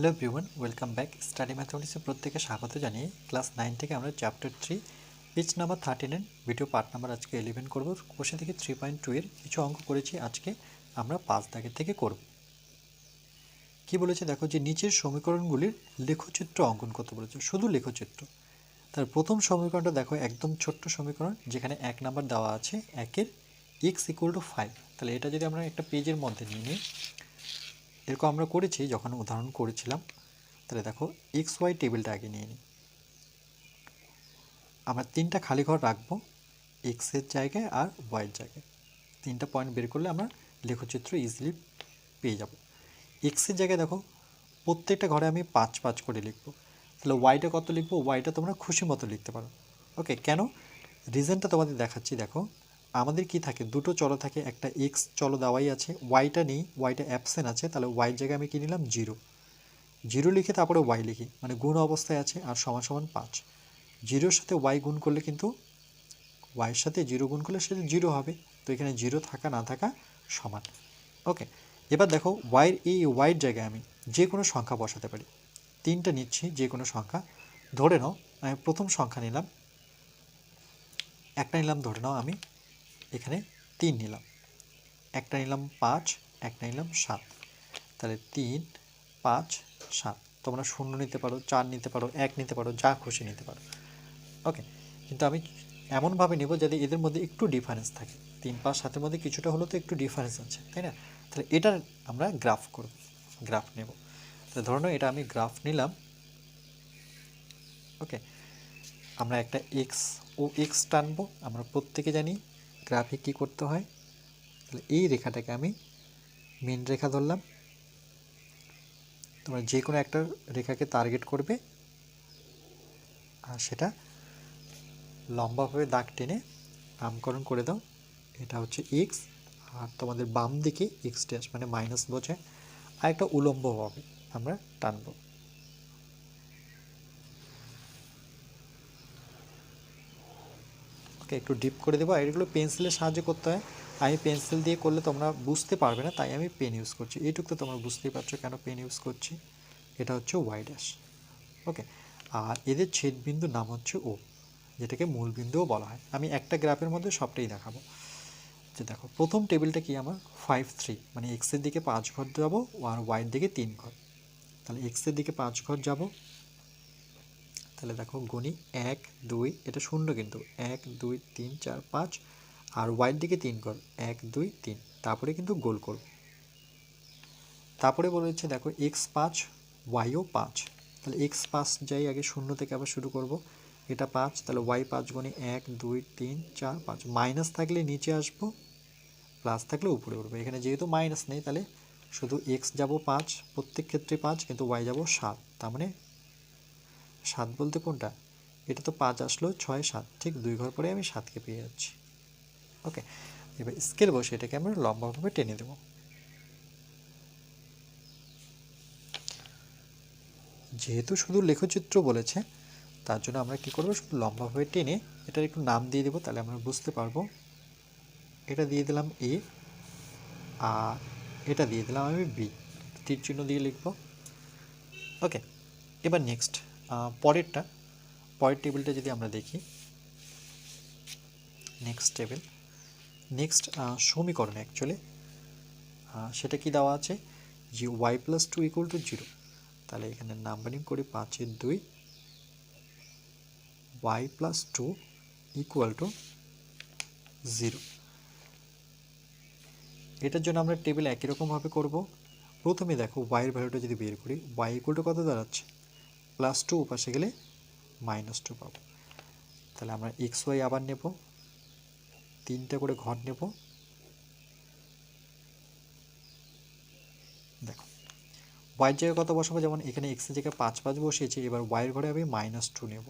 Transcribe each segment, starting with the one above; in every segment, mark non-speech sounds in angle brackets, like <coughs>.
Hello everyone welcome back study ম্যাথমেটিক্সে প্রত্যেকে স্বাগত জানিয়ে ক্লাস নাইন থেকে আমরা চ্যাপ্টার থ্রি পেজ নাম্বার থার্টিনের ভিডিও পার্ট নাম্বার আজকে ইলেভেন করব। কোষে থেকে থ্রি পয়েন্ট টু এর কিছু অঙ্ক করেছি আজকে আমরা পাঁচ দাগের থেকে করব। কি বলেছে? দেখো যে নিচের সমীকরণগুলির লেখচিত্র অঙ্কন করতে বলেছে। শুধু লেখচিত্র। তার প্রথম সমীকরণটা দেখো, একদম ছোট্ট সমীকরণ, যেখানে এক নাম্বার দেওয়া আছে, একের এক্স ইকুয়াল টু ফাইভ তাহলে এটা যদি আমরা একটা পেজের মধ্যে নিয়ে নিই এরকম আমরা করেছি, যখন উদাহরণ করেছিলাম, তাহলে দেখো এক্স ওয়াই টেবিলটা আগে নিয়ে নিই। আমরা তিনটা খালি ঘর রাখব এক্সের জায়গায় আর ওয়াইয়ের জায়গায়। তিনটা পয়েন্ট বের করলে আমরা লেখচিত্র ইজিলি পেয়ে যাব। এক্সের জায়গায় দেখো প্রত্যেকটা ঘরে আমি পাঁচ পাঁচ করে লিখব। তাহলে ওয়াইটা কত লিখব? ওয়াইটা তোমরা খুশি মতো লিখতে পারো। ওকে কেন? রিজনটা তোমাদের দেখাচ্ছি, দেখো। আমাদের কি থাকে? দুটো চলো থাকে, একটা এক্স চলো দেওয়াই আছে ওয়াইটা নেই ওয়াইটা অ্যাবসেন্ট আছে, তাহলে ওয়াইয়ের জায়গায় আমি কি নিলাম? জিরো জিরো লিখে তারপরে ওয়াই লিখি মানে গুণ অবস্থায় আছে আর সমান সমান পাঁচ। জিরোর সাথে ওয়াই গুণ করলে কিন্তু ওয়াইয়ের সাথে জিরো গুণ করলে সেটা জিরো হবে, তো এখানে জিরো থাকা না থাকা সমান। ওকে এবার দেখো ওয়াইয়ের এই ওয়াইয়ের জায়গায় আমি যে কোনো সংখ্যা বসাতে পারি। তিনটা নিচ্ছি, যে কোনো সংখ্যা। ধরে নাও, আমি প্রথম সংখ্যা নিলাম। একটা নিলাম, ধরে নাও আমি। এখানে তিন নিলাম। একটা নিলাম পাঁচ, একটা নিলাম সাত। তাহলে তিন, পাঁচ, সাত। তোমরা শূন্য নিতে পারো, চার নিতে পারো, এক নিতে পারো, যা খুশি নিতে পারো। ওকে, কিন্তু আমি এমনভাবে নেব যাতে এদের মধ্যে একটু ডিফারেন্স থাকে। তিন, পাঁচ, সাতের মধ্যে কিছুটা হলেও তো একটু ডিফারেন্স আছে, তাই না? তাহলে এটার আমরা গ্রাফ করব গ্রাফ নেব। তাহলে ধরো এটা আমি গ্রাফ নিলাম। ওকে, আমরা একটা এক্স ও এক্স টানবো আমরা প্রত্যেকে জানি গ্রাফে কী করতে হয়? তাহলে এই রেখাটাকে আমি মেন রেখা ধরলাম। তোমরা যে কোনো একটা রেখাকে টার্গেট করবে আর সেটা লম্বাভাবে দাগ টেনে নামকরণ করে দাও। এটা হচ্ছে এক্স আর তোমাদের বাম দিকে এক্স ড্যাশ মানে মাইনাস বোঝায়। আর একটা উলম্বভাবে আমরা টানবো। ওকে একটু ডিপ করে দেবো, আর এগুলো পেন্সিলের সাহায্যে করতে হয়। আমি পেন্সিল দিয়ে করলে তোমরা বুঝতে পারবে না, তাই আমি পেন ইউজ করছি। এইটুকু তো তোমরা বুঝতেই পারছ কেন পেন ইউজ করছি। এটা হচ্ছে ওয়াই ড্যাশ ওকে আর এদের ছেদবিন্দু নাম হচ্ছে ও যেটাকে মূলবিন্দুও বলা হয়। আমি একটা গ্রাফের মধ্যে সবটাই দেখাবো। যে দেখো, প্রথম টেবিলটা কি আমার? ফাইভ থ্রি মানে এক্সের দিকে পাঁচ ঘর যাব, আর ওয়াইয়ের দিকে তিন ঘর। তাহলে এক্সের দিকে পাঁচ ঘর যাব তাহলে দেখো গণি এক, দুই, এটা শূন্য কিন্তু। এক, দুই, তিন, চার, পাঁচ। আর ওয়াইয়ের দিকে তিন কর। এক, দুই, তিন। তারপরে কিন্তু গোল করব তারপরে বলেছে দেখো এক্স পাঁচ ওয়াইও পাঁচ। তাহলে এক্স পাঁচ যাই আগে শূন্য থেকে আবার শুরু করব। এটা পাঁচ, তাহলে ওয়াই পাঁচ গণে এক, দুই, তিন, চার, পাঁচ। মাইনাস থাকলে নিচে আসব প্লাস থাকলে উপরে উঠবো। এখানে যেহেতু মাইনাস নেই, তাহলে শুধু এক্স যাব পাঁচ, প্রত্যেক ক্ষেত্রে পাঁচ, কিন্তু ওয়াই যাব সাত। তার মানে সাত বলতে কোনটা? এটা তো পাঁচ আসলো, ছয়, সাত। ঠিক দুই ঘর পরে আমি সাতকে পেয়ে যাচ্ছি। ওকে, এবার স্কেল বসে এটাকে আমরা লম্বাভাবে টেনে দেব। যেহেতু শুধু লেখচিত্র বলেছে, তার জন্য আমরা কি করব? শুধু লম্বাভাবে টেনে এটার একটু নাম দিয়ে দেবো, তাহলে আমরা বুঝতে পারব। এটা দিয়ে দিলাম এ, আর এটা দিয়ে দিলাম আমি বি। তীর চিহ্ন দিয়ে লিখব। ওকে, এবার নেক্সট। পরেরটা, পরের টেবিলটা যদি আমরা দেখি নেক্সট টেবিল নেক্সট সমীকরণ অ্যাকচুয়ালি সেটা কি দেওয়া আছে? যে y plus two equal to zero তাহলে এখানে নাম্বারিং করি পাঁচের দুই y plus two equal to zero এটার জন্য আমরা টেবিল একই রকমভাবে করব। প্রথমে দেখো ওয়াইয়ের ভ্যালুটা যদি বের করি ওয়াই ইকুয়াল টু কত দাঁড়াচ্ছে? প্লাস টু পাশে গেলে মাইনাস টু পাবো। তাহলে আমরা এক্স ওয়াই আবার নেব, তিনটে করে ঘর নেব। দেখো ওয়াইয়ের জায়গায় কত বসাবো? যেমন এখানে এক্সের জায়গায় পাঁচ পাঁচ বসিয়েছি, এবার ওয়াইয়ের ঘরে আমি মাইনাস টু নেব।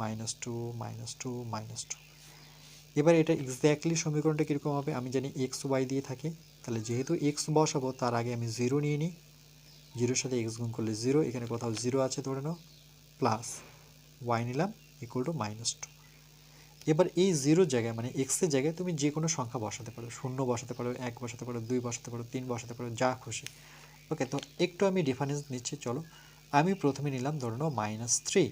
Minus two minus two minus two এবার এটা এক্স্যাক্টলি সমীকরণটা কীরকম হবে? আমি জানি এক্স ওয়াই দিয়ে থাকে। তাহলে যেহেতু এক্স বসাবো, তার আগে আমি জিরো নিয়ে নিই। জিরোর সাথে এক্স গুণ করলে জিরো এখানে কোথাও জিরো আছে ধরে নাও। প্লাস ওয়াই নিলাম ইকুয়াল টু মাইনাস টু এবার এই জিরোর জায়গায় মানে এক্সের জায়গায় তুমি যে কোনো সংখ্যা বসাতে পারো। শূন্য বসাতে পারো, এক বসাতে পারো, দুই বসাতে পারো, তিন বসাতে পারো, যা খুশি। ওকে তো একটু আমি ডিফারেন্স নিচ্ছি, চলো। আমি প্রথমে নিলাম ধরে নাও মাইনাস থ্রি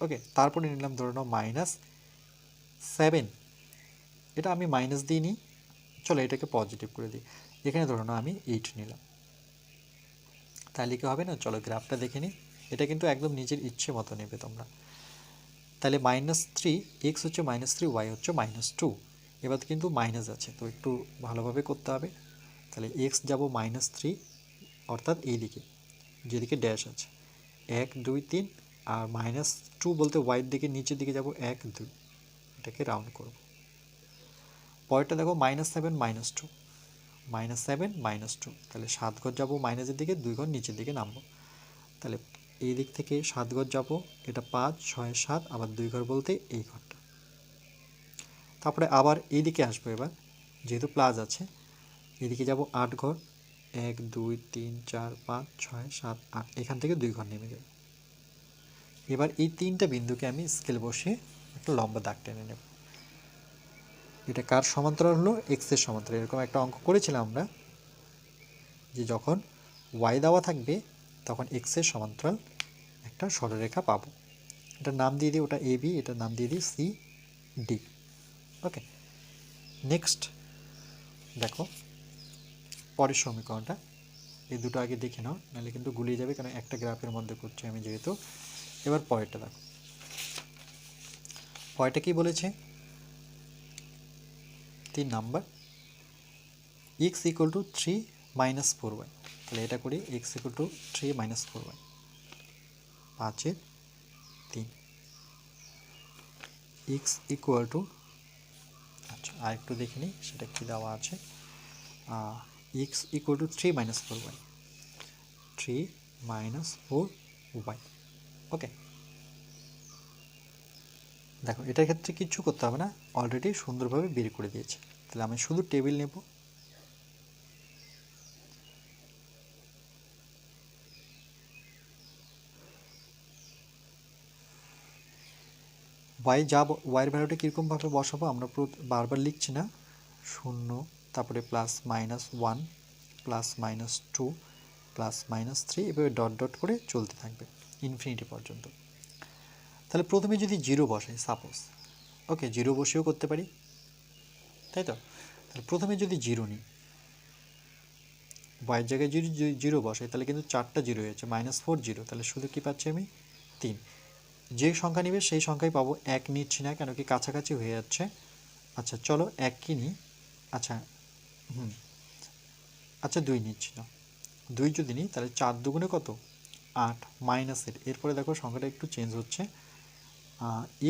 ওকে তারপরে নিলাম ধরে নাও মাইনাস সেভেন এটা আমি মাইনাস দিই নি চলো, এটাকে পজিটিভ করে দিই। এখানে ধরে নাও আমি এইট নিলাম। তাহলে কি হবে না? চলো গ্রাফটা দেখে নিই। এটা কিন্তু একদম নিজের ইচ্ছে মতো নেবে তোমরা। তাহলে মাইনাস থ্রি এক্স হচ্ছে মাইনাস থ্রি ওয়াই হচ্ছে মাইনাস টু এবার কিন্তু মাইনাস আছে, তো একটু ভালোভাবে করতে হবে। তাহলে এক্স যাব মাইনাস থ্রি অর্থাৎ এই দিকে যেদিকে ড্যাশ আছে। এক, দুই, তিন, আর মাইনাস টু বলতে ওয়াইয়ের দিকে, নিচের দিকে যাব এক, দুই। এটাকে রাউন্ড করব। পরেরটা দেখো minus seven minus two minus seven minus two তাহলে সাত ঘর যাব মাইনাসের দিকে, দুই ঘর নিচের দিকে নামবো। তাহলে এই দিক থেকে সাত ঘর যাব, এটা পাঁচ, ছয়, সাত, আবার দুই ঘর বলতে এই ঘরটা। তারপরে আবার এই দিকে আসব এবার, যেহেতু প্লাস আছে, এদিকে যাব আট ঘর, এক, দুই, তিন, চার, পাঁচ, ছয়, সাত, আট, এখান থেকে দুই ঘর নেমে যাবে। এবার এই তিনটা বিন্দুকে আমি স্কেল বসিয়ে একটা লম্বা দাগ টেনে নেব। এটা কার সমান্তরাল হলো? এক্সের সমান্তরাল। এরকম একটা অঙ্ক করেছিলাম আমরা, যে যখন ওয়াই দেওয়া থাকবে, তখন এক্সের সমান্তরাল একটা সরলরেখা পাবো। এটার নাম দিয়ে দিই, ওটা এ বি এটার নাম দিয়ে দিই সি ডি ওকে নেক্সট দেখো, পরের সমীকরণটা। এই দুটো আগে দেখে নাও, নাহলে কিন্তু গুলিয়ে যাবে কারণ একটা গ্রাফের মধ্যে করছি আমি যেহেতু। এবার পরেরটা দেখো। পরেরটা কি বলেছে? তিন number. X equal to three minus four y তাহলে এটা করি x equal to three minus four y পাঁচের তিন। এক্স ইকুয়াল টু আচ্ছা আর একটু দেখে নিই, সেটা কী দেওয়া আছে? X equal to three minus four y three minus four y okay দেখো, এটার ক্ষেত্রে কিচ্ছু করতে হবে না। অলরেডি সুন্দরভাবে বের করে দিয়েছে। তাহলে আমি শুধু টেবিল নেব। ওয়াই যা ওয়াইয়ের ভ্যালুটা কীরকমভাবে বসাবো আমরা বারবার লিখছি না। শূন্য, তারপরে plus minus one plus minus two plus minus three এভাবে ডট ডট করে চলতে থাকবে ইনফিনিটি পর্যন্ত। তাহলে প্রথমে যদি জিরো বসাই সাপোজ ওকে জিরো বসেও করতে পারি, তাই তো? তাহলে প্রথমে যদি জিরো নিই ওয়াইয়ের জায়গায় যদি জিরো বসাই, তাহলে কিন্তু চারটা জিরো হয়েছে মাইনাস ফোর জিরো তাহলে শুধু কী পাচ্ছি আমি? তিন। যে সংখ্যা নিবে, সেই সংখ্যাই পাবো এক নিচ্ছি না, কেন কি কাছাকাছি হয়ে যাচ্ছে। আচ্ছা চলো এক কি নিই? আচ্ছা হুম। আচ্ছা দুই নিচ্ছি না। দুই যদি নিই, তাহলে চার দুগুণে কত? আট মাইনাসের এরপরে দেখো সংখ্যাটা একটু চেঞ্জ হচ্ছে।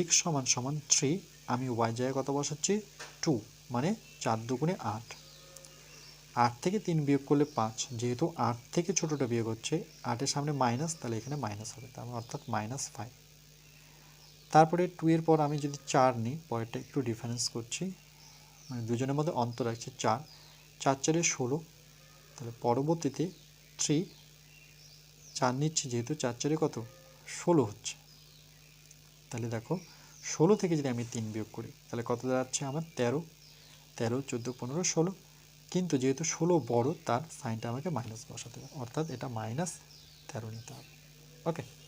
এক্স সমান সমান থ্রি আমি ওয়াই জায়গায় কত বসাচ্ছি? টু মানে চার দুগুণে আট। আট থেকে তিন বিয়োগ করলে পাঁচ, যেহেতু আট থেকে ছোটোটা বিয়োগ হচ্ছে, আটের সামনে মাইনাস তাহলে এখানে মাইনাস হবে, তার মানে অর্থাৎ মাইনাস ফাইভ তারপরে টু এর পর আমি যদি চার নিই, পরেরটা একটু ডিফারেন্স করছি। মানে দুজনের মধ্যে অন্তর রাখছি চার। চার চারে ষোলো। তাহলে পরবর্তীতে থ্রি চার নিচ্ছি যেহেতু চার চারে কত? ষোলো হচ্ছে। তাহলে দেখো, ষোলো থেকে যদি আমি তিন বিয়োগ করি, তাহলে কত দাঁড়াচ্ছে আমার? তেরো। তেরো, চোদ্দ, পনেরো, ষোলো। কিন্তু যেহেতু ষোলো বড়, তার সাইনটা আমাকে মাইনাস বসাতে হবে। অর্থাৎ এটা মাইনাস তেরো নিতে হবে। ওকে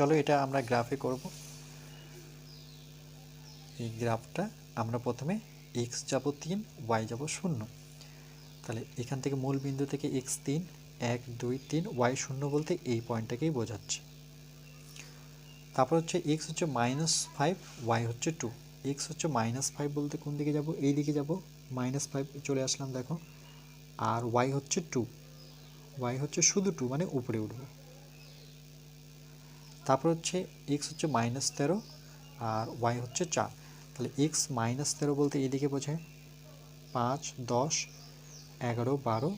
চলো এটা আমরা গ্রাফে করব। এই গ্রাফটা আমরা প্রথমে এক্স যাব তিন ওয়াই যাব শূন্য। তাহলে এখান থেকে মূল বিন্দু থেকে এক্স তিন, এক, দুই, তিন ওয়াই শূন্য বলতে এই পয়েন্টটাকেই বোঝাচ্ছে। তারপর হচ্ছে এক্স হচ্ছে মাইনাস ফাইভ ওয়াই হচ্ছে টু এক্স হচ্ছে মাইনাস ফাইভ বলতে কোন দিকে যাব? এই দিকে যাব। মাইনাস ফাইভ চলে আসলাম দেখো। আর ওয়াই হচ্ছে টু ওয়াই হচ্ছে শুধু টু মানে উপরে উঠবো। তারপর হচ্ছে এক্স হচ্ছে মাইনাস তেরো আর ওয়াই হচ্ছে চার। তাহলে এক্স মাইনাস তেরো বলতে এদিকে বোঝায় পাঁচ, দশ, এগারো, বারো,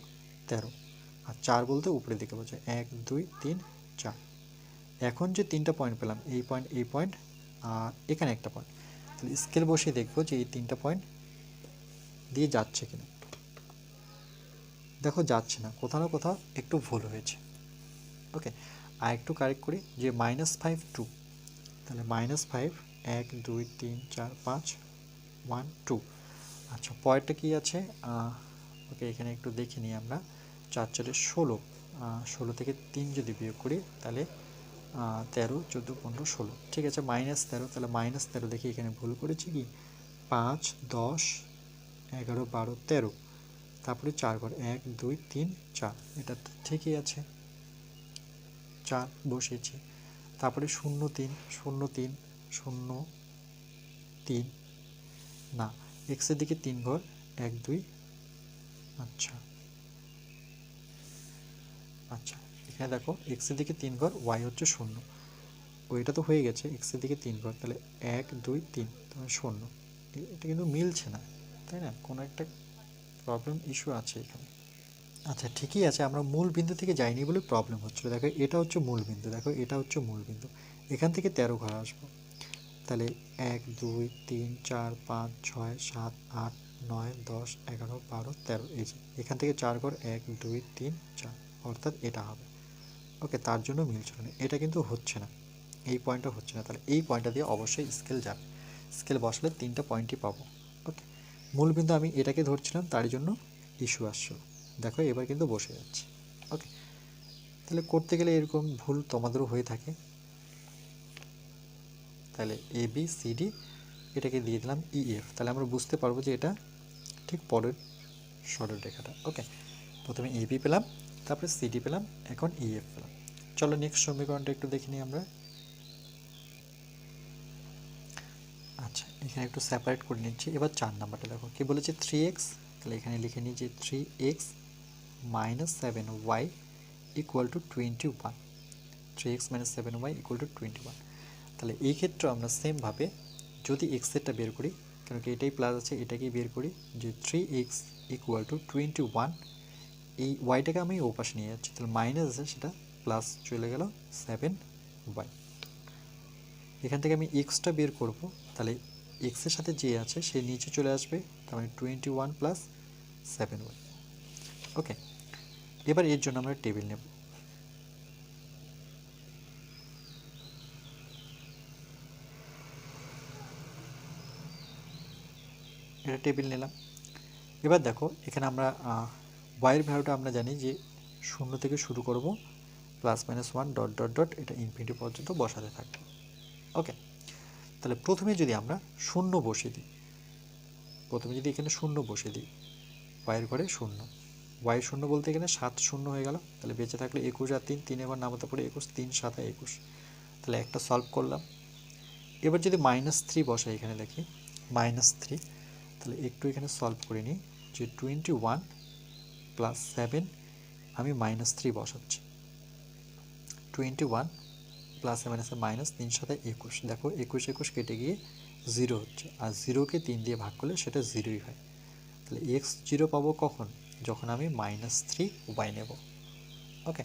তেরো। আর চার বলতে উপরের দিকে বোঝায় এক, দুই, তিন, চার। এখন যে তিনটা পয়েন্ট পেলাম, এই পয়েন্ট এই পয়েন্ট আর এখানে একটা পয়েন্ট তাহলে স্কেল বসিয়ে দেখব যে এই তিনটা পয়েন্ট দিয়ে যাচ্ছে কিনা। দেখো যাচ্ছে না, কোথাও না কোথাও একটু ভুল হয়েছে। ওকে আর একটু কারেক্ট করি, যে মাইনাস ফাইভ টু তাহলে মাইনাস ফাইভ এক, দুই, তিন, চার, পাঁচ ওয়ান টু আচ্ছা পয়েন্টটা কী আছে? ওকে, এখানে একটু দেখে নিই আমরা। চার চারে ষোলো। ষোলো থেকে তিন যদি বিয়োগ করি, তাহলে তেরো, চোদ্দ, পনেরো, ষোলো। ঠিক আছে মাইনাস তেরো। তাহলে মাইনাস তেরো দেখি এখানে ভুল করেছি কি? পাঁচ, দশ, এগারো, বারো, তেরো। তারপরে চার ঘর, এক, দুই, তিন, চার। এটা ঠিকই আছে। চার বসিয়েছি তারপরে শূন্য তিন শূন্য তিন শূন্য তিন। না এক্সের দিকে তিন ঘর, এক, দুই। আচ্ছা। আচ্ছা এখানে দেখো এক্সের দিকে তিন ঘর ওয়াই হচ্ছে শূন্য। ওইটা তো হয়ে গেছে এক্সের দিকে তিন ঘর, তাহলে এক, দুই, তিন, তাহলে শূন্য। এটা কিন্তু মিলছে না, তাই না? কোনো একটা প্রবলেম ইস্যু আছে এখানে। আচ্ছা ঠিকই আছে, আমরা মূল বিন্দু থেকে যাইনি বলে প্রবলেম হচ্ছিল। দেখো, এটা হচ্ছে মূল বিন্দু, দেখো, এটা হচ্ছে মূল বিন্দু। এখান থেকে তেরো ঘর আসব। তাহলে এক, দুই, তিন, চার, পাঁচ, ছয়, সাত, আট, নয়, দশ, এগারো, বারো, তেরো, এই যে, এখান থেকে চার ঘর, এক, দুই, তিন, চার, অর্থাৎ এটা হবে। ওকে, তার জন্য মিলছিল না। এটা কিন্তু হচ্ছে না। এই পয়েন্টটা হচ্ছে না। তাহলে এই পয়েন্টটা দিয়ে অবশ্যই স্কেল যাবে। স্কেল বসলে তিনটা পয়েন্টই পাবো। ওকে, মূল বিন্দু আমি এটাকে ধরছিলাম তার জন্য ইস্যু আসছিল। দেখো, এবার কিন্তু বসে যাচ্ছে। ওকে তাহলে করতে গেলে এরকম ভুল তোমাদেরও হয়ে থাকে। তাহলে এ বি সি ডি এটাকে দিয়ে দিলাম ই এফ তাহলে আমরা বুঝতে পারব যে এটা ঠিক পরের সরল রেখাটা। ওকে প্রথমে এ বি পেলাম, তারপরে সি ডি পেলাম, এখন ই এফ পেলাম। চলো নেক্সট সমীকরণটা একটু দেখে নিই আমরা। আচ্ছা এখানে একটু সেপারেট করে নিচ্ছি। এবার চার নাম্বারটা দেখো। কি বলেছে? থ্রি এক্স তাহলে এখানে লিখে নিই যে three x twenty one three x minus seven y equal to twenty one তাহলে এই ক্ষেত্রে আমরা সেমভাবে যদি এক্সেরটা বের করি, কেন কি এটাই প্লাস আছে, এটাকেই বের করি যে three x equal to twenty one এই ওয়াইটাকে আমি ও পাশে নিয়ে যাচ্ছি। তাহলে মাইনাস আছে, সেটা প্লাস চলে গেল সেভেন ওয়াই এখান থেকে আমি এক্সটা বের করব। তাহলে এক্সের সাথে যে আছে, সে নিচে চলে আসবে, তার মানে twenty one plus seven y okay এবার এর জন্য আমরা টেবিল নেব। এটা টেবিল নিলাম। এবার দেখো, এখানে আমরা ওয়াইয়ের ভ্যালুটা আমরা জানি যে শূন্য থেকে শুরু করব plus minus one dot dot dot এটা ইনফিনিটি পর্যন্ত বসাতে থাকবে। ওকে তাহলে প্রথমে যদি আমরা শূন্য বসিয়ে দিই, প্রথমে যদি এখানে শূন্য বসিয়ে দিই ওয়াইয়ের ঘরে শূন্য ওয়াই শূন্য বলতে এখানে সাত শূন্য হয়ে গেল। তাহলে বেঁচে থাকলে একুশ আর তিন তিন এবার নামাতে পড়ে একুশ, তিন, সাত একুশ। তাহলে একটা সলভ করলাম। এবার যদি মাইনাস থ্রি বসাই এখানে দেখি মাইনাস থ্রি তাহলে একটু এখানে সলভ করে নিই যে টোয়েন্টি ওয়ান প্লাস সেভেন আমি মাইনাস থ্রি বসাচ্ছি। টোয়েন্টি ওয়ান প্লাস মাইনাসে মাইনাস তিন সাথে একুশ। দেখো একুশ একুশ কেটে গিয়ে জিরো হচ্ছে। আর জিরোকে তিন দিয়ে ভাগ করলে সেটা জিরোই হয়। তাহলে এক্স জিরো পাবো কখন? যখন আমি মাইনাস থ্রি ওয়াই নেব। ওকে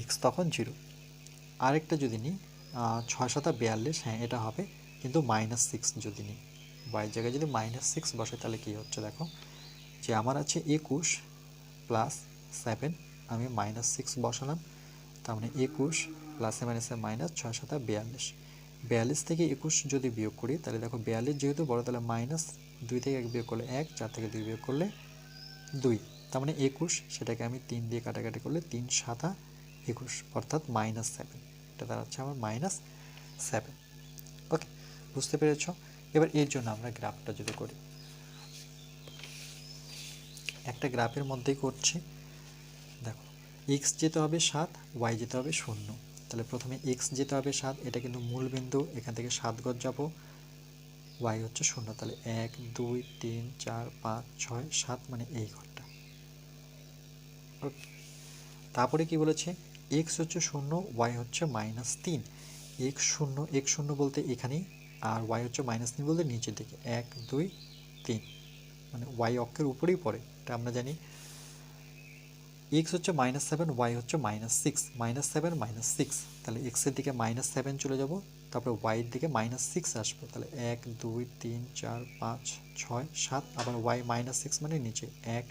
এক্স তখন জিরো আরেকটা যদি নিই ছয় সাতা বিয়াল্লিশ হ্যাঁ এটা হবে, কিন্তু মাইনাস সিক্স যদি নিই। ওয়াই জায়গায় যদি মাইনাস সিক্স বসে, তাহলে কী হচ্ছে দেখো? যে আমার আছে একুশ প্লাস সেভেন আমি মাইনাস সিক্স বসালাম, তার মানে একুশ প্লাসে মাইনাসে মাইনাস ছয় সাতা বিয়াল্লিশ। বিয়াল্লিশ থেকে একুশ যদি বিয়োগ করি, তাহলে দেখো বিয়াল্লিশ যেহেতু বড়, তাহলে মাইনাস দুই থেকে এক বিয়োগ করলে এক, চার থেকে দুই বিয়োগ করলে দুই। তার মানে একুশ, সেটাকে আমি তিন দিয়ে কাটাকাটি করলে তিন সাতা একুশ, অর্থাৎ মাইনাস সেভেন এটা দাঁড়াচ্ছে আমার মাইনাস সেভেন ওকে বুঝতে পেরেছ? এবার এর জন্য আমরা গ্রাফটা যদি করি। একটা গ্রাফের মধ্যেই করছি। দেখো এক্স যেতে হবে সাত ওয়াই যেতে হবে শূন্য। তাহলে প্রথমে এক্স যেতে হবে সাত, এটা কিন্তু মূল বিন্দু, এখান থেকে সাত গজ যাব। ওয়াই হচ্ছে শূন্য। তাহলে এক, দুই, তিন, চার, পাঁচ, ছয়, সাত মানে এই ঘরটা। তারপরে কি বলেছে? এক্স হচ্ছে শূন্য ওয়াই হচ্ছে মাইনাস তিন। এক্স শূন্য এক্স শূন্য বলতে এখানেই, আর ওয়াই হচ্ছে মাইনাস তিন বলতে নিচের দিকে। এক, দুই, তিন। মানে ওয়াই অক্ষের উপরেই পড়ে। এটা আমরা জানি। এক্স হচ্ছে মাইনাস সেভেন ওয়াই হচ্ছে minus six minus seven minus six তাহলে এক্সের দিকে মাইনাস সেভেন চলে যাব। তারপরে ওয়াইয়ের দিকে মাইনাস সিক্স আসব। তাহলে এক, দুই, তিন, চার, পাঁচ, ছয়, সাত, আবার ওয়াই মাইনাস সিক্স মানে নিচে। এক,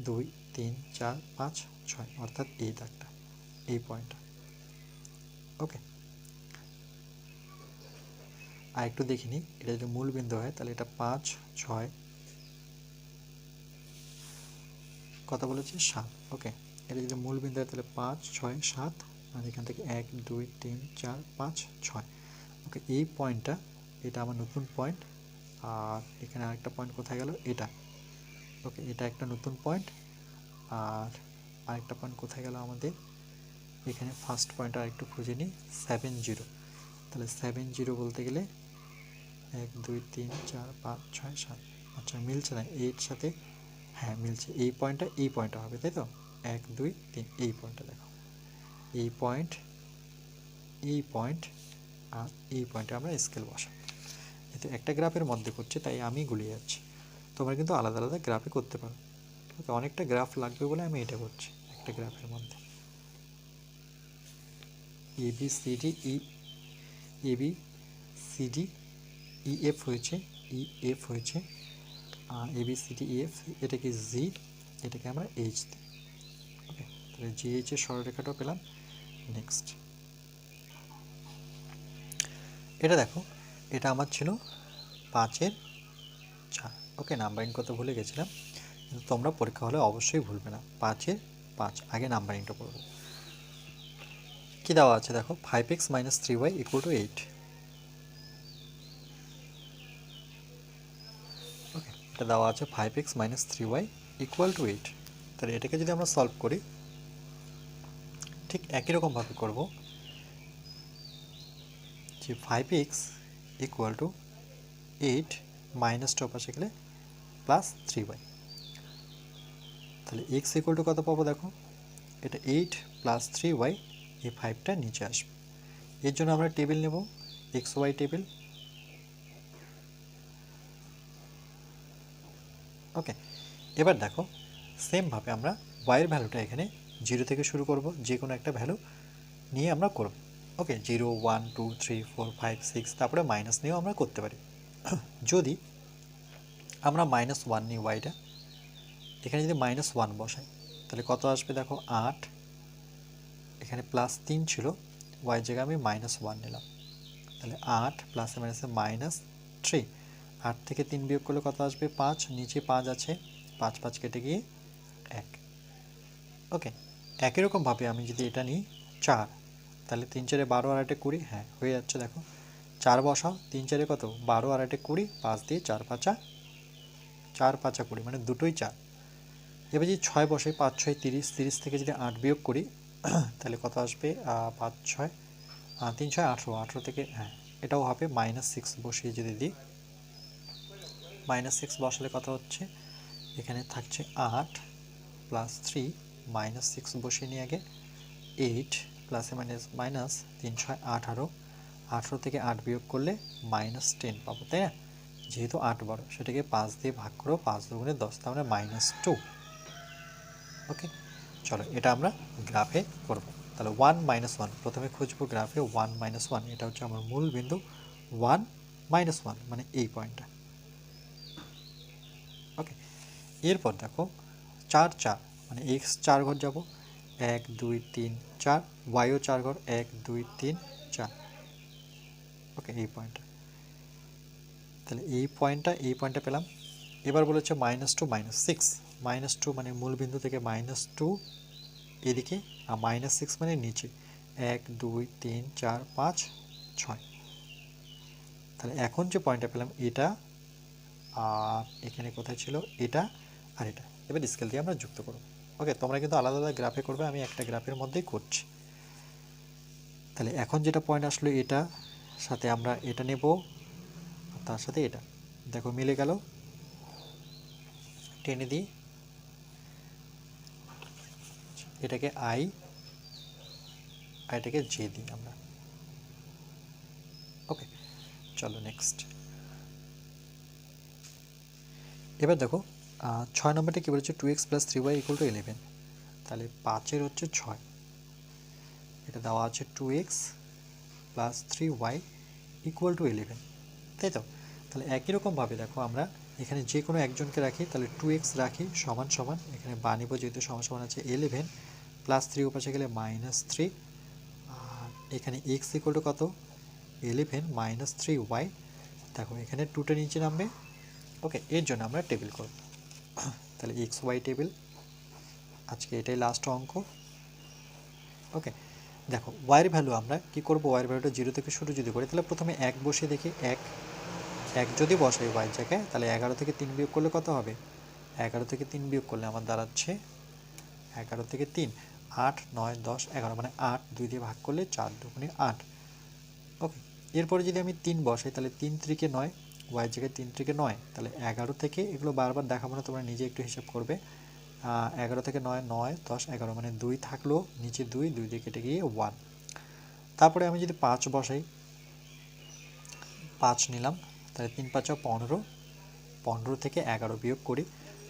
দুই, তিন, চার, পাঁচ, ছয়। অর্থাৎ এই দাগটা, এই পয়েন্টটা ওকে আর একটু দেখিনি এটা যদি মূল বিন্দু হয়, তাহলে এটা পাঁচ, ছয় কথা বলেছি? সাত। ওকে এটা যদি মূল বিন্দু হয়, তাহলে পাঁচ, ছয়, সাত। আর এখান থেকে এক, দুই, তিন, চার, পাঁচ, ছয়। ওকে, এই পয়েন্টটা, এটা আমার নতুন পয়েন্ট, আর এখানে আরেকটা পয়েন্ট কোথায় গেল? এটা। ওকে, এটা একটা নতুন পয়েন্ট, আর আরেকটা পয়েন্ট কোথায় গেল আমাদের? এখানে ফার্স্ট পয়েন্ট আর একটু খুঁজে নিই সেভেন জিরো তাহলে সেভেন জিরো বলতে গেলে এক, দুই, তিন, চার, পাঁচ, ছয়, সাত আচ্ছা মিলছে না এইট সাথে। হ্যাঁ মিলছে। এই পয়েন্টটা এই পয়েন্টটা হবে, তাই তো? এক, দুই, তিন, এই পয়েন্টটা দেখো। এই পয়েন্ট এই পয়েন্ট আর এই পয়েন্টে আমরা স্কেল বসাবো। যেহেতু একটা গ্রাফের মধ্যে করছে, তাই আমি গুলিয়ে যাচ্ছি। তোমরা কিন্তু আলাদা আলাদা গ্রাফে করতে পারো। ওকে, অনেকটা গ্রাফ লাগবে বলে আমি এটা করছি, একটা গ্রাফের মধ্যে। A B C D E A B C D E F হয়েছে ই এফ হয়েছে A B C D E F এটাকে জি এটাকে আমরা এইচ দিই। ওকে, তাহলে জি এইচের সরলরেখাটাও পেলাম। নেক্সট এটা দেখো, এটা আমার ছিল পাঁচের চার। ওকে নাম্বারিং করতে ভুলে গেছিলাম, কিন্তু তোমরা পরীক্ষা হলে অবশ্যই ভুলবে না। পাঁচের পাঁচ, আগে নাম্বারিংটা করব কী দেওয়া আছে দেখো? Five x minus three y equal to eight okay, এটা দেওয়া আছে five x minus three y equal to eight তাহলে এটাকে যদি আমরা সলভ করি, ঠিক একই রকমভাবে করব। যে five x equal to eight minus two পাশে গেলে প্লাস থ্রি ওয়াই তাহলে এক্স ইকুয়াল টু কত পাবো দেখো? এটা এইট প্লাস থ্রি ওয়াই এই ফাইভটা নিচে আসবে। এর জন্য আমরা টেবিল নেব এক্স ওয়াই টেবিল ওকে এবার দেখো সেমভাবে আমরা ওয়াইয়ের ভ্যালুটা এখানে জিরো থেকে শুরু করব যে কোনো একটা ভ্যালু নিয়ে আমরা করব। Okay, zero, one, two, three, four, five, six, তারপরে মাইনাস নিয়েও আমরা করতে পারি। যদি আমরা মাইনাস ওয়ান নিই ওয়াইটা এখানে যদি মাইনাস ওয়ান বসাই, তাহলে কত আসবে দেখো? আট। এখানে প্লাস তিন ছিল ওয়াই জায়গায় আমি মাইনাস ওয়ান নিলাম। তাহলে আট প্লাসে মাইনাসে মাইনাস থ্রি। আট থেকে তিন বিয়োগ করলে কত আসবে? পাঁচ। নিচে পাঁচ আছে, পাঁচ পাঁচ কেটে গিয়ে এক। ওকে, একই রকমভাবে আমি যদি এটা নিই, চার। তাহলে তিন চারে বারো আর আটে কুড়ি? হ্যাঁ হয়ে যাচ্ছে দেখো। চার বসাও, তিন চারে কত? বারো আর আটে কুড়ি, পাঁচ দিয়ে চার পাঁচা চার পাঁচা কুড়ি মানে দুটোই চার। এবার যদি ছয় বসে পাঁচ, ছয়, তিরিশ তিরিশ থেকে যদি আট বিয়োগ করি, <clears throat> তাহলে কত আসবে? পাঁচ, ছয় তিন, ছয়, আঠেরো আঠেরো থেকে হ্যাঁ এটাও হবে মাইনাস সিক্স বসিয়ে যদি দিই মাইনাস সিক্স বসালে কত হচ্ছে? এখানে থাকছে আট প্লাস থ্রি মাইনাস সিক্স বসিয়ে নিয়ে আগে এইট প্লাসে মাইনাস মাইনাস তিন ছয় আঠারো আঠেরো থেকে আট বিয়োগ করলে মাইনাস টেন পাবো, তাই না? যেহেতু আট বারো সেটাকে পাঁচ দিয়ে ভাগ করো, পাঁচ দুগুণে দশ, তার মানে মাইনাস টু। ওকে, চলো এটা আমরা গ্রাফে করব। তাহলে ওয়ান মাইনাস ওয়ান, প্রথমে খুঁজবো গ্রাফে ওয়ান মাইনাস ওয়ান, এটা হচ্ছে আমার মূল বিন্দু। ওয়ান মাইনাস ওয়ান মানে এই পয়েন্টটা। ওকে, এরপর দেখো চার চার মানে এক্স চার ঘর যাব। এক, দুই, তিন, চার। ওয়াইও চার ঘর, এক, দুই, তিন, চার। ওকে এই পয়েন্টটা তাহলে এই পয়েন্টটা এই পয়েন্টটা পেলাম। এবার বলেছে minus two minus six minus two মানে মূল বিন্দু থেকে মাইনাস টু এদিকে, আর মাইনাস সিক্স মানে নিচে। এক, দুই, তিন, চার, পাঁচ, ছয়। তাহলে এখন যে পয়েন্টটা পেলাম, এটা, আর এখানে কোথায় ছিল? এটা আর এটা। এবার স্কেল দিয়ে আমরা যুক্ত করব। ওকে তোমরা কিন্তু আলাদা আলাদা গ্রাফে করবে, আমি একটা গ্রাফের মধ্যেই করছি। তাহলে এখন যেটা পয়েন্ট আসলো এটা, সাথে আমরা এটা নেব তার সাথে এটা। দেখো, মিলে গেল। টেনে দিই। এটাকে আই আর এটাকে জে দিই আমরা। ওকে চলো নেক্সট এবার দেখো ছয় নম্বরটা কী বলেছে? Two x plus three y equal to eleven তাহলে পাঁচের হচ্ছে ছয়। এটা দেওয়া আছে two x plus three y equal to eleven তাই তো? তাহলে একই রকমভাবে দেখো আমরা এখানে যে কোনো একজনকে রাখি, তাহলে টু এক্স রাখি সমান সমান। এখানে বানিব যেহেতু সমান সমান আছে ইলেভেন প্লাস থ্রি উপাশে গেলে মাইনাস থ্রি আর এখানে এক্স ইকুয়াল টু কত? ইলেভেন মাইনাস থ্রি ওয়াই দেখো এখানে টুটা নিচে নামবে। ওকে এর জন্য আমরা টেবিল করব। <coughs> তাহলে এক্স ওয়াই টেবিল আজকে এটাই লাস্ট অঙ্ক। ওকে দেখো ওয়াইয়ের ভ্যালু আমরা কি করব? ওয়াইয়ের ভ্যালুটা জিরো থেকে শুরু যদি করি, তাহলে প্রথমে এক বসে দেখি, এক। এক যদি বসাই ওয়াই জায়গায়, তাহলে এগারো থেকে তিন বিয়োগ করলে কত হবে? এগারো থেকে তিন বিয়োগ করলে আমার দাঁড়াচ্ছে এগারো থেকে তিন। আট, নয়, দশ, এগারো মানে আট, দুই দিয়ে ভাগ করলে চার, দুগুণে আট। ওকে এরপরে যদি আমি তিন বসাই, তাহলে তিন ত্রিকে নয় ওয়াই জায়গায় তিন থেকে নয়, তাহলে এগারো থেকে এগুলো বারবার দেখাবো না, তোমরা নিজে একটু হিসাব করবে। এগারো থেকে নয় নয়, দশ, এগারো মানে দুই থাকল, নিচে দুই দুই দিয়ে কেটে গিয়ে ওয়ান তারপরে আমি যদি পাঁচ বসাই, পাঁচ নিলাম, তাহলে তিন, পাঁচা পনেরো পনেরো থেকে এগারো বিয়োগ করি,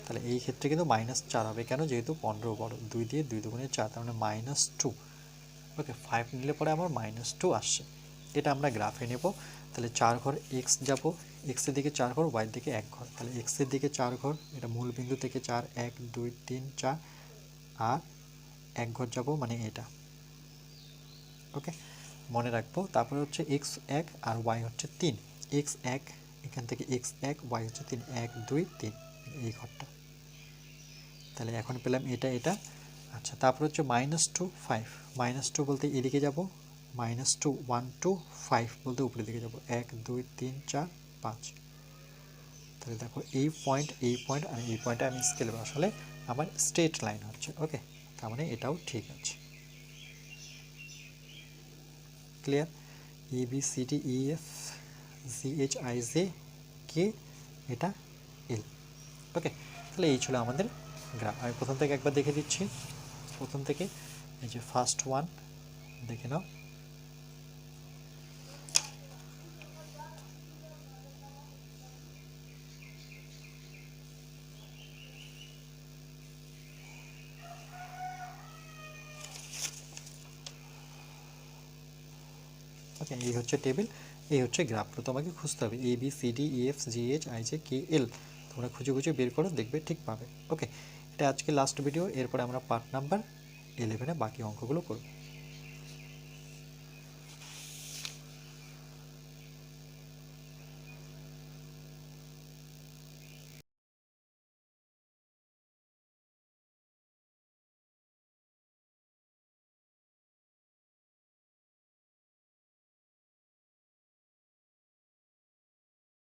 তাহলে এই ক্ষেত্রে কিন্তু মাইনাস চার হবে। কেন? যেহেতু পনেরো বড়, দুই দিয়ে দুই দুগুণে চার, তার মানে মাইনাস টু ওকে ফাইভ নিলে পরে আমার মাইনাস টু আসছে। এটা আমরা গ্রাফে নেব। তাহলে চার ঘর এক্স যাব এক্সের দিকে চার ঘর ওয়াইয়ের দিকে এক ঘর। তাহলে এক্সের দিকে চার ঘর, এটা মূল বিন্দু থেকে চার, এক, দুই, তিন, চার, আর এক ঘর যাব মানে এটা। ওকে মনে রাখব, তারপরে হচ্ছে এক্স এক আর ওয়াই হচ্ছে তিন। এক্স এক, এখান থেকে এক্স এক ওয়াই হচ্ছে তিন। এক, দুই, তিন, এই ঘরটা। তাহলে এখন পেলাম এটা এটা। আচ্ছা তারপর হচ্ছে minus two five minus two বলতে এদিকে যাব minus two one two five বলতে উপরের দিকে যাব। এক, দুই, তিন, চার পাঁচ। তাহলে দেখো এই পয়েন্ট এই পয়েন্ট আর এই পয়েন্টে আমি স্কেল বসালে আমার স্ট্রেট লাইন হচ্ছে ওকে তার মানে এটাও ঠিক আছে। Clear A B C D E F G H I J K এটা এল ওকে তাহলে এই ছিল আমাদের গ্রাফ আমি প্রথম থেকে একবার দেখে দিচ্ছি। প্রথম থেকে এই যে ফার্স্ট ওয়ান দেখে নাও। ওকে, এই হচ্ছে টেবিল এই হচ্ছে গ্রাফ তো তোমাকে খুঁজতে হবে। A B C D E F G H I J K L তোমরা খুঁজে খুঁজে বের করো, দেখবে ঠিক পাবে। ওকে, এটা আজকে লাস্ট ভিডিও এরপরে আমরা পার্ট নাম্বার ইলেভেনে বাকি অঙ্কগুলো করব।